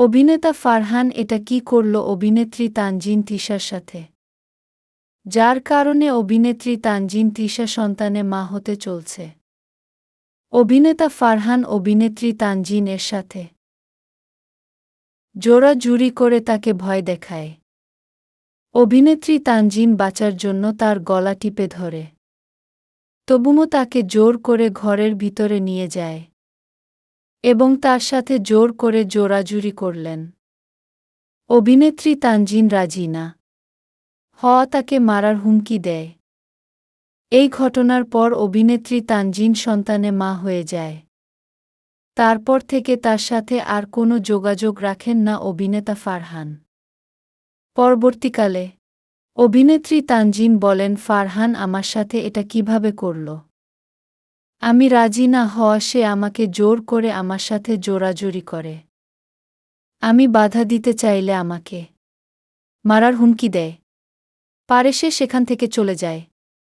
অভিনেতা ফারহান এটা কি করল অভিনেত্রী তানজিন তিশার সাথে? যার কারণে অভিনেত্রী তানজিন তিশা সন্তানে মা হতে চলছে। অভিনেতা ফারহান অভিনেত্রী তানজিন এর সাথে। জোড়া জুরি করে তাকে ভয় দেখায়। অভিনেত্রী তানজিন বাঁচার জন্য তার গলা টিপে ধরে। তবুও তাকে জোর করে ঘরের ভিতরে নিয়ে যায়। এবং তার সাথে জোর করে জোরাজুরি করলেন। অভিনেত্রী তানজিন রাজি না হওয়া তাকে মারার হুমকি দেয়। এই ঘটনার পর অভিনেত্রী তানজিন সন্তানে মা হয়ে যায়। তারপর থেকে তার সাথে আর কোনো যোগাযোগ রাখেন না অভিনেতা ফারহান। পরবর্তীকালে অভিনেত্রী তানজিন বলেন, ফারহান আমার সাথে এটা কীভাবে করল? আমি রাজি না হওয়া সে আমাকে জোর করে আমার সাথে জোরাজোরি করে। আমি বাধা দিতে চাইলে আমাকে মারার হুমকি দেয়। পারে সে সেখান থেকে চলে যায়।